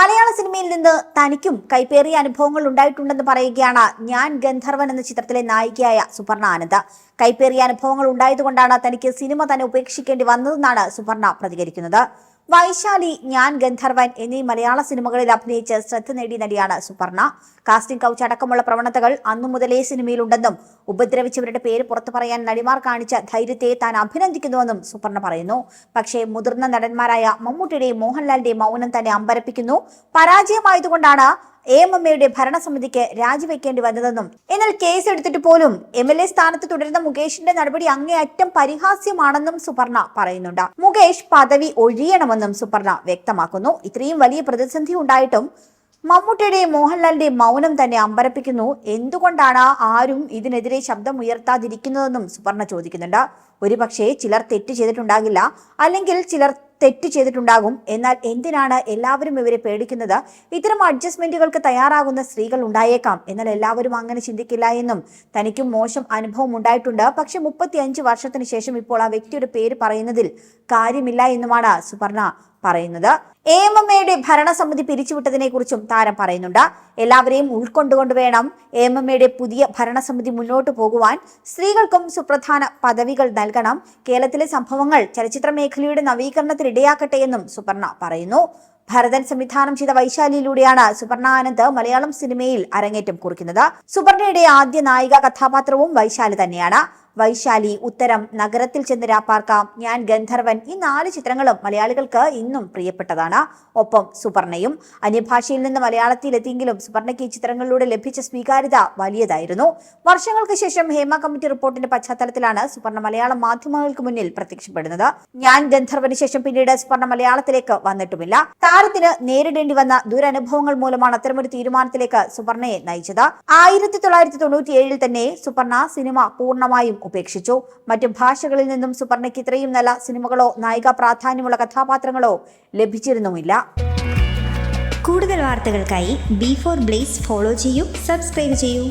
മലയാള സിനിമയിൽ നിന്ന് തനിക്കും കൈപ്പേറിയ അനുഭവങ്ങൾ ഉണ്ടായിട്ടുണ്ടെന്ന് പറയുകയാണ് ഞാൻ ഗന്ധർവൻ എന്ന ചിത്രത്തിലെ നായികയായ സുപർണ ആനന്ദ. കൈപ്പേറിയ അനുഭവങ്ങൾ ഉണ്ടായതുകൊണ്ടാണ് തനിക്ക് സിനിമ തന്നെ ഉപേക്ഷിക്കേണ്ടി വന്നതെന്നാണ് സുപർണ പ്രതികരിക്കുന്നത്. വൈശാലി ഞാൻ ഗന്ധർവൻ എന്നീ മലയാള സിനിമകളിൽ അഭിനയിച്ച് ശ്രദ്ധ നേടിയ നടിയാണ് സുപർണ. കാസ്റ്റിംഗ് കൗച്ച് അടക്കമുള്ള പ്രവണതകൾ അന്നു മുതലേ സിനിമയിലുണ്ടെന്നും ഉപദ്രവിച്ചവരുടെ പേര് പുറത്തു പറയാൻ നടിമാർ കാണിച്ച ധൈര്യത്തെ താൻ അഭിനന്ദിക്കുന്നുവെന്നും സുപർണ പറയുന്നു. പക്ഷേ മുതിർന്ന നടന്മാരായ മമ്മൂട്ടിയുടെയും മോഹൻലാലിന്റെയും മൗനം തന്നെ അമ്പരപ്പിക്കുന്നു. പരാജയമായതുകൊണ്ടാണ് എ എം എം എയുടെ ഭരണസമിതിക്ക് രാജിവെക്കേണ്ടി വന്നതെന്നും എന്നാൽ കേസ് എടുത്തിട്ട് പോലും എം എൽ എ സ്ഥാനത്ത് തുടരുന്ന മുകേഷിന്റെ നടപടി അങ്ങേയറ്റം പരിഹാസ്യമാണെന്നും സുപർണ പറയുന്നുണ്ട്. മുകേഷ് പദവി ഒഴിയണമെന്നും സുപർണ വ്യക്തമാക്കുന്നു. ഇത്രയും വലിയ പ്രതിസന്ധി ഉണ്ടായിട്ടും മമ്മൂട്ടിയുടെയും മോഹൻലാലിന്റെയും മൗനം തന്നെ അമ്പരപ്പിക്കുന്നു. എന്തുകൊണ്ടാണ് ആരും ഇതിനെതിരെ ശബ്ദം ഉയർത്താതിരിക്കുന്നതെന്നും സുപർണ ചോദിക്കുന്നുണ്ട്. ഒരുപക്ഷെ ചിലർ തെറ്റ് ചെയ്തിട്ടുണ്ടാകില്ല. അല്ലെങ്കിൽ ചിലർ തെറ്റ് ചെയ്തിട്ടുണ്ടാകും. എന്നാൽ എന്തിനാണ് എല്ലാവരും ഇവരെ പേടിക്കുന്നത്? ഇത്തരം അഡ്ജസ്റ്റ്മെന്റുകൾക്ക് തയ്യാറാകുന്ന സ്ത്രീകൾ ഉണ്ടായേക്കാം. എന്നാൽ എല്ലാവരും അങ്ങനെ ചിന്തിക്കില്ല എന്നും തനിക്കും മോശം അനുഭവം ഉണ്ടായിട്ടുണ്ട്. പക്ഷെ മുപ്പത്തി അഞ്ച് വർഷത്തിന് ശേഷം ഇപ്പോൾ ആ വ്യക്തിയുടെ പേര് പറയുന്നതിൽ കാര്യമില്ല എന്നുമാണ് സുപർണ പറയുന്നത്. എ ഭരണസമിതി പിരിച്ചുവിട്ടതിനെ കുറിച്ചും താരം പറയുന്നുണ്ട്. എല്ലാവരെയും ഉൾക്കൊണ്ടുകൊണ്ട് വേണം എ പുതിയ ഭരണസമിതി മുന്നോട്ട് പോകുവാൻ. സ്ത്രീകൾക്കും സുപ്രധാന പദവികൾ നൽകണം. കേരളത്തിലെ സംഭവങ്ങൾ ചലച്ചിത്ര മേഖലയുടെ നവീകരണത്തിന് ഇടയാക്കട്ടെ എന്നും സുപർണ പറയുന്നു. ഭരതൻ സംവിധാനം ചെയ്ത വൈശാലിയിലൂടെയാണ് സുപർണ ആനന്ദ് മലയാളം സിനിമയിൽ അരങ്ങേറ്റം കുറിക്കുന്നത്. സുപർണയുടെ ആദ്യ നായിക കഥാപാത്രവും വൈശാലി തന്നെയാണ്. വൈശാലി ഉത്തരം നഗരത്തിൽ ചെന്ന് രാപ്പാർക്കാം. ഞാൻ ഗന്ധർവൻ. ഈ നാല് ചിത്രങ്ങളും മലയാളികൾക്ക് ഇന്നും പ്രിയപ്പെട്ടതാണ്. ഒപ്പം സുപർണയും. അന്യഭാഷയിൽ നിന്ന് മലയാളത്തിലെത്തിയെങ്കിലും സുപർണയ്ക്ക് ഈ ചിത്രങ്ങളിലൂടെ ലഭിച്ച സ്വീകാര്യത വലിയതായിരുന്നു. വർഷങ്ങൾക്ക് ശേഷം ഹേമ കമ്മിറ്റി റിപ്പോർട്ടിന്റെ പശ്ചാത്തലത്തിലാണ് സുപർണ മലയാള മാധ്യമങ്ങൾക്ക് മുന്നിൽ പ്രത്യക്ഷപ്പെടുന്നത്. ഞാൻ ഗന്ധർവന് ശേഷം പിന്നീട് സുപർണ മലയാളത്തിലേക്ക് വന്നിട്ടുമില്ല. താരത്തിന് നേരിടേണ്ടി വന്ന ദുരനുഭവങ്ങൾ മൂലമാണ് അത്തരമൊരു തീരുമാനത്തിലേക്ക് സുപർണയെ നയിച്ചത്. ആയിരത്തി തൊള്ളായിരത്തി തൊണ്ണൂറ്റിയേഴിൽ തന്നെ സുപർണ സിനിമ പൂർണമായും ഉപേക്ഷിച്ചു. മറ്റ് ഭാഷകളിൽ നിന്നും സുപർണയ്ക്ക് ഇത്രയും നല്ല സിനിമകളോ നായിക പ്രാധാന്യമുള്ള കഥാപാത്രങ്ങളോ ലഭിച്ചിരുന്നുമില്ല. കൂടുതൽ വാർത്തകൾക്കായി ബി ഫോർ ബ്ലേസ് ഫോളോ ചെയ്യൂ സബ്സ്ക്രൈബ് ചെയ്യൂ.